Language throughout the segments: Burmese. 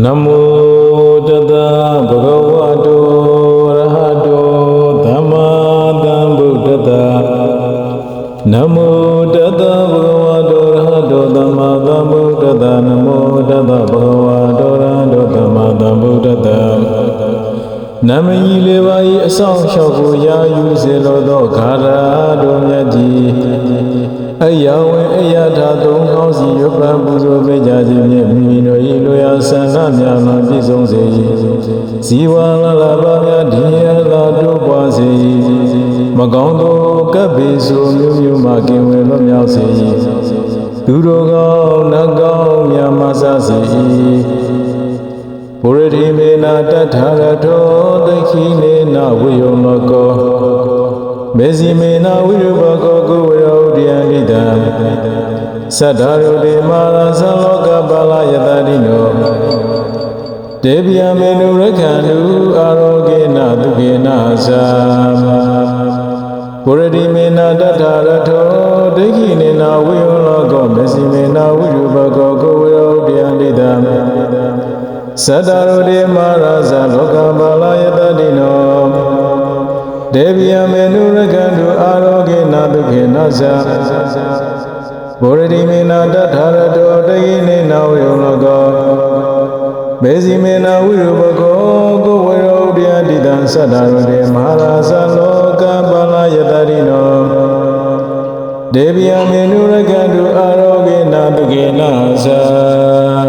နမောတတဗုဒ္ဓဝါတောရဟတောသမ္မာသမ္ဗုဒ္ဓတ္တနမောတတဗုဒ္ဓဝါတောရဟတောသမ္မာသမ္ဗုဒ္ဓတ္တနမောတတဗုဒ္ဓဝါတောရဟတောသမ္မာသမ္ဗုဒ္ဓတ္တ နမကြီးလေးပါး၏အဆောင်လျှောက်ကိုယာယူစေလိုသောခါရတော်မြတ်ကြီးအယဝင်အယထာသုံးကောင်းစီရွတ်ပပူဇော်ပေးကြခြင်းဖြင့်မိမိတို့၏လူရဆန္ဒများမှပြည့်စုံစေ၏ဇီဝလာလာပါများဒီရလာတို့ပွားစေ၏မကောင်းသောကပ်ပေဆိုမျိုးမျိုးမှကင်ဝယ်လွတ်မြောက်စေ၏သူတို့ကောင်းနတ်ကောင်းများမှဆစေ၏ ဘုရတိမေနာတထာရထောဒိခိနေနဝိယောမကောမေဇိမေနာဝိရဘကောကိုဝရောဒိယန္တိတံသတ္တရုတေမာရသလောကပါလယတတိနောတေဗျာမေနုရခန္တုအာရောဂေနဒုက္ခေနသာဘုရတိမေနာတထာရထောဒိခိနေနဝိယောလောကောမေဇိမေနာဝိရဘကောကိုဝရောဒိယန္တိတံ သတ္တရုတေမာရသလောကပါလယတတိနောဒေဝယမေနုရကန္တုအာရောဂေနဒုက္ခေနသာဗောရတိမေနာတထာရတောတယိနေနဝေယောလောကောမေဇိမေနာဝိရဘကောကိုဝေရောဒိယတိတံသတ္တရတေမဟာရာဇလောကပါလယတရိနောဒေဝယမေနုရကန္တုအာရောဂေနဒုက္ခေနသာ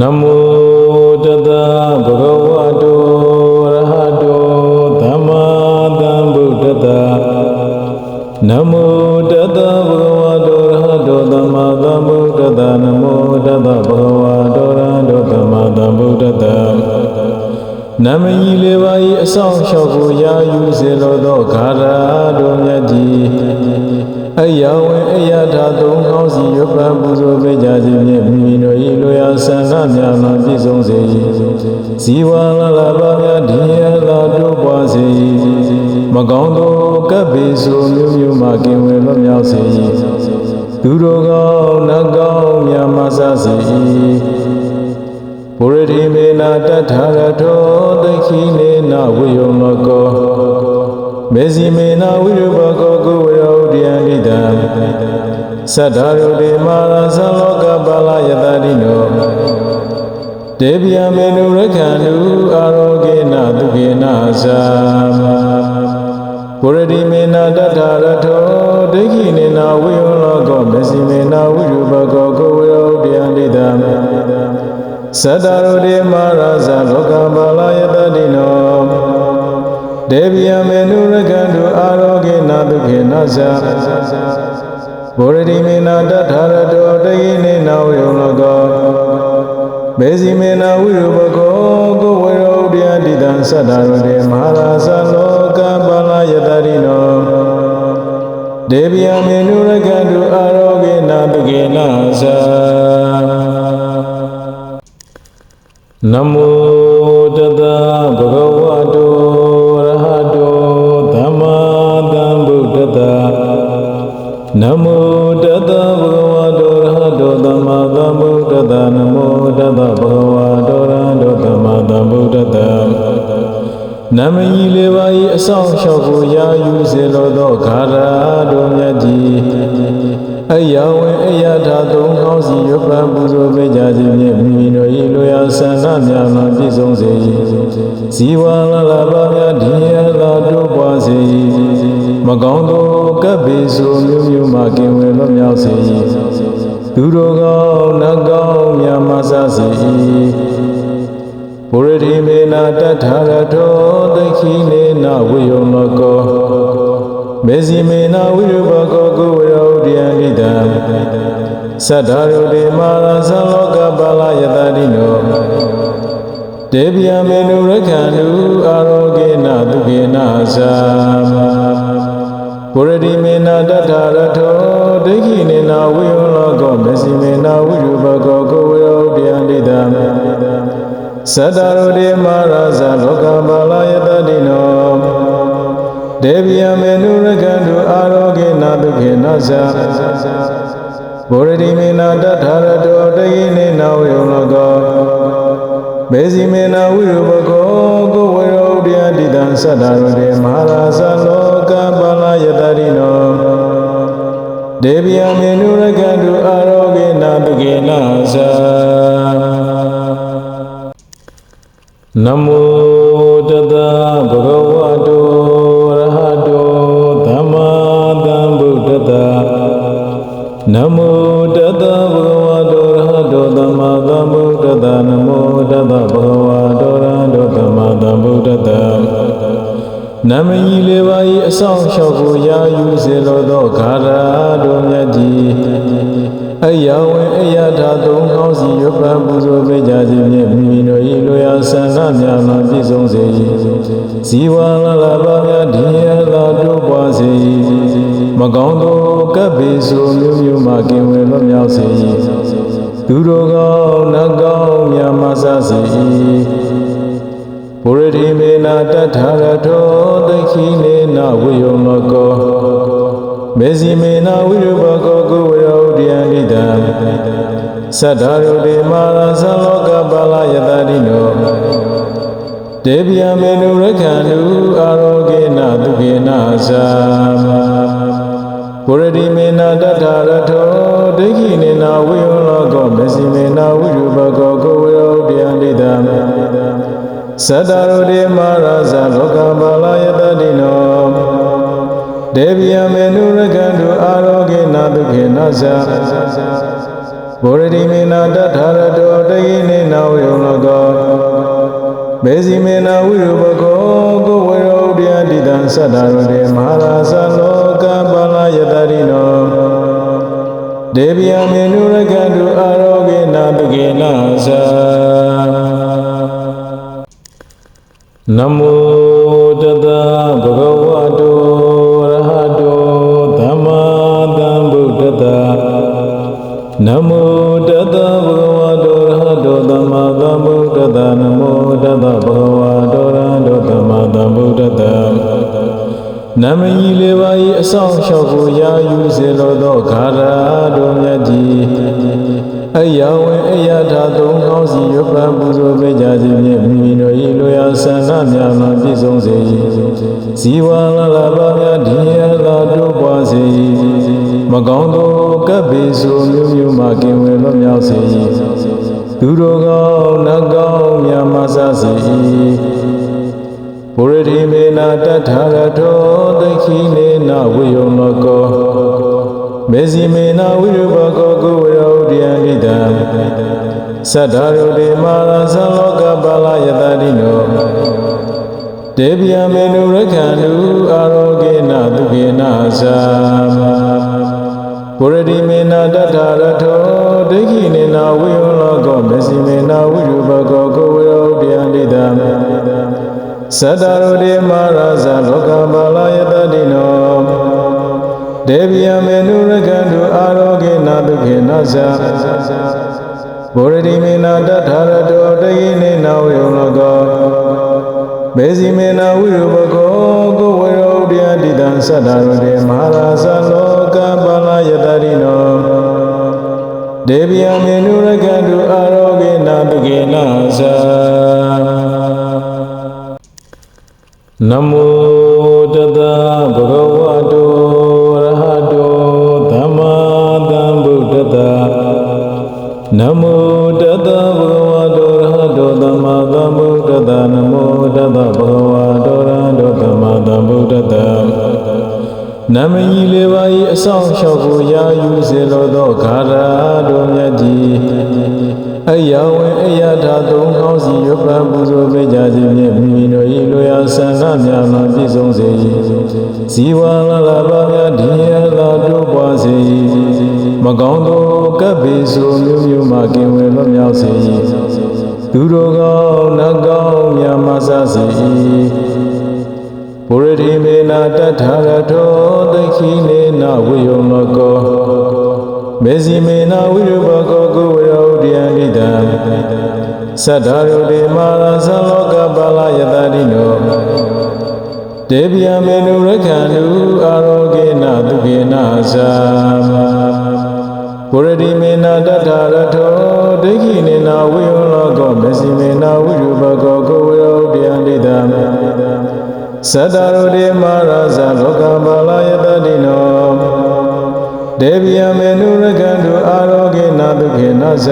နမောတတဗုဒ္ဓဝါတောရဟတောသမ္မာသမ္ဗုဒ္ဓတ္တနမောတတဗုဒ္ဓဝါတောရဟတောသမ္မာသမ္ဗုဒ္ဓတ္တနမောတတဗုဒ္ဓဝါတောရဟတောသမ္မာသမ္ဗုဒ္ဓတ္တနမကြီးလေးပါး၏အဆောင်လျှောက်ကိုယာယူစေလိုသောခါရတော်မြတ်ကြီး အယဝင်အယထာသုံးကောင်းစီရွတ်ပပူဇော်ပေးကြခြင်းဖြင့်မိမိတို့၏လူရဆန္ဒများမှပြည့်စုံစေ၏ဇီဝလာလာပါများဒီရလာတို့ပွားစေ၏မကောင်းသောကပ်ပေဆိုမျိုးမျိုးမှကင်ဝယ်လွတ်မြောက်စေ၏သူတို့ကောင်းနတ်ကောင်းများမှဆစေ၏ဘုရတိမေနာတထာရထောဒိခိနေနဝိယောမကော မေဇိမေနာဝိရဘကောကိုဝရောဒိယန္တိတံသတ္တရုတေမာရသလောကပါလယတတိနောတေဗျာမေနုရခန္တုအာရောဂေနဒုက္ခေနသာဘုရတိမေနာတထာရထောဒိခိနေနဝိယောလောကောမေဇိမေနာဝိရဘကောကိုဝရောဒိယန္တိတံသတ္တရုတေမာရသလောကပါလယတတိနော ဒေဝယမေနုရကန္တုအာရောဂေနဒုက္ခေနသာဘုရတိမေနာတထာရတောတယိနေနဝေယောလောကောမေဇိမေနာဝိရဘကောကိုဝေရောဒိယတိတံသတ္တရတေမဟာရာဇလောကပါလယတရိနောဒေဝယမေနုရကန္တုအာရောဂေနဒုက္ခေနသာနမောတတဗုဒ္ဓဝါတောရ နမောတတဗုဒ္ဓဝါတောရဟတောသမ္မာသမ္ဗုဒ္ဓတ္တနမောတတဗုဒ္ဓဝါတောရဟတောသမ္မာသမ္ဗုဒ္ဓတ္တနမကြီးလေးပါး၏အဆောင်လျှောက်ကိုယာယူစေလိုသောခါရတော်မြတ်ကြီးအယဝင်အယထာသုံးကောင်းစီရွတ်ပပူဇော်ပေးကြခြင်းဖြင့်မိမိတို့၏လူရဆန္ဒများမှပြည့်စုံစေ၏ဇီဝလာလာပါများဒီရလာတို့ပွားစေ၏ မကောင်းသောကပ်ပေဆိုမျိုးမျိုးမှကင်ဝယ်လွတ်မြောက်စေ၏သူတို့ကောင်းနတ်ကောင်းများမှဆစေ၏ဘုရတိမေနာတထာရထောဒိခိနေနဝိယောမကောမေဇိမေနာဝိရဘကောကိုဝရောဒိယန္တိတံသတ္တရုတေမာရသလောကပါလယတတိနောတေဗျာမေနုရခန္တုအာရောဂေနဒုက္ခေနသာ ဘုရတိမေနာတထာရထောဒိခိနေနာဝိယောလောကောမေဇိမေနာဝိရဘကောကိုဝရောဒိယန္တိတံသတ္တရုတေမာရသလောကပါလယတတိနောဒေဝယမေနုရကန္တုအာရောဂေနဒုက္ခေနသာဗောရတိမေနာတထာရတောတယိနေနာဝေယောလောကောမေဇိမေနာဝိရုပကောကိုဝေရောဒိယတိတံသတ္တရတေမဟာရာဇလော ကပါလယတရိနောဒေဝယမေနုရကတုအာရောဂေနာတုကေနာဇာနမောတတဗုဒ္ဓဝါတောရဟတောသမ္မာသမ္ဗုဒ္ဓတ္တနမောတတဗုဒ္ဓဝါတောရဟတောသမ္မာသမ္ဗုဒ္ဓတ္တနမောတတဗုဒ္ဓဝါတောရဟတောသမ္မာသမ္ဗုဒ္ဓတ္တ နမကြီးလေးပါးဤအဆောင်လျှောက်ကိုယာယူစေလိုသောခါရတော်မြတ်ကြီးအယဝင်အယထာသုံးကောင်းစီရွတ်ပန်ပူဇော်ပေးကြခြင်းဖြင့်မိမိတို့၏လိုရာဆန္ဒများမှပြည့်စုံစေ၏ဇီဝလာလာပါများဒီယလာတို့ပွားစေ၏မကောင်းသောကပ်ပေဆိုမျိုးမျိုးမှကင်ဝေလွတ်မြောက်စေ၏သူတို့ကောင်းနတ်ကောင်းများမဆစေ၏ ဘုရတိမေနာတထာရထောဒခိနေနဝိယောမကောမေဇိမေနာဝိရဘကောကိုဝေယောဒိယန္တိတံသတ္တရုတေမာရသလောကပါလယတတိနောဒေဗျာမေနုရခန္တုအာရောဂေနဒုခေနသာဘုရတိမေနာတထာရထောဒိဋ္ဌိနေနာဝိယောလောကောမေဇိမေနာဝိရဘကောကိုဝေယောဒိယန္တိတံ သတ္တရုတေမာရသလောကပါလယတတိနောဒေဗျာမေနုရကန္တုအာရောဂေနဒုခေနဇာဗောရတိမေနာတထာရတောတယိနေနာဝေယောလောကောမေဇိမေနာဝိရုပကောကိုဝေရောဒိယတိတံသတ္တရတေမဟာရာဇလောကပါလယတရိနောဒေဗျာမေနုရကန္တုအာရောဂေနဒုခေနဇာ နမောတတဗုဒ္ဓဝါတောရဟတောသမ္မာသမ္ဗုဒ္ဓတ္တနမောတတဗုဒ္ဓဝါတောရဟတောသမ္မာသမ္ဗုဒ္ဓတ္တနမောတတဗုဒ္ဓဝါတောရဟတောသမ္မာသမ္ဗုဒ္ဓတ္တနမကြီးလေးပါးဤအဆောင်လျှောက်ကိုယာယူစေလိုသောခါရတော်မြတ်ကြီး အယဝင်အယထာသုံးကောင်းစီရွတ်ပန်ပူဇော်ပေးကြခြင်းဖြင့်မိမိတို့၏လိုရာဆန္ဒများမှပြည့်စုံစေ၏ဇီဝလာလာပါများဒီယလာတို့ပွားစေ၏မကောင်းသောကပ်ပေဆိုမျိုးမျိုးမှကင်ဝေလွတ်မြောက်စေ၏သူတို့ကောင်းနတ်ကောင်းများမှဆစေ၏ဘုရတိမေနာတထာရထောဒခိနေနဝိယောမကောမေဇိမေနာဝိရဘကောကိုဝေယောဒိယန္တိတံ သတ္တရုတေမာရသလောကပါလယတတိနောဒေဗျာမေနုရခန္တုအာရောဂေနဒုခေနသာဘုရတိမေနာတထာရထောဒိဋ္ဌိနေနာဝိယောလောကောမေဇိမေနာဝိရဘကောကိုဝေယောဒိယန္တိတံသတ္တရုတေမာရဇလောကပါလယတတိနောဒေဗျာမေနုရကန္တုအာရောဂေနဒုခေနဇာ ဗောရတိမေနာတထာရတောတယိနေနာဝေယောလောကောမေဇိမေနာဝိရဘကောကိုဝေရောဒိယတိတံသတ္တရုတေမဟာရာဇလောကပါလယတရိနောဒေဗျာမေနုရကန္တုအာရောဂေနဒုခေနဇာနမောတတဗုဒ္ဓဝါတော နမောတတဗုဒ္ဓဝါတောရဟတောသမ္မာသမ္ဗုဒ္ဓတ္တနမောတတဗုဒ္ဓဝါတောရဟတောသမ္မာသမ္ဗုဒ္ဓတ္တနမကြီးလေးပါးဤအဆောင်လျှောက်ကိုယာယူစေလိုသောခါရတော်မြတ်ကြီးအယဝင်အယထာသုံးကောင်းစီရွတ်ပန်ပူဇော်ပေးကြခြင်းဖြင့်မိမိတို့၏လိုရာဆန္ဒများမှပြည့်စုံစေ၏ဇီဝလာလာပါများဒီယလာတို့ပွားစေ၏မကောင်းသော ကပ်ပေဆိုမျိုးမျိုးမှကင်ဝေလွတ်မြောက်စေ၏သူတို့ကောင်းနတ်ကောင်းများမှဆစေ၏ဘုရတိမေနာတထာရထောဒိဋ္ဌိနေနဝိယောမကောမေဇိမေနာဝိရဘကောကိုဝေယောဒိယန္တိတံသတ္တရုတေမာရသလောကပါလယတတိနောဒေဗျာမေနုရခန္တုအာရောဂေနဒုခေနသာ ဘုရတိမေနတတ္ထာရထောဒိဋ္ဌိနေနာဝိယောလောကောမစီမေနာဝိရုပကောကိုဝေယောတယံဒိတံသတ္တရုဒေမဟာရဇလောကပါလာယတတိနောဒေဝယမေနုရကံတုအာရောဂေနဒုခေနသ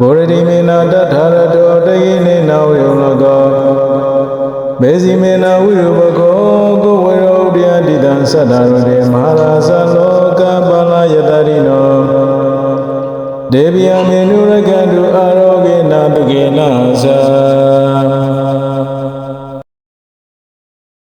ဘုရတိမေနတတ္ထာရထောဒိဋ္ဌိနေနာဝိယောလောကောမေစီမေနာဝိရုပကောကိုဝေယောတယံဒိတံသတ္တရုဒေမဟာရဇလော ကပါလာယတတိနောဒေဝယမေနုရကတုအာရောဂေနတုကေနသ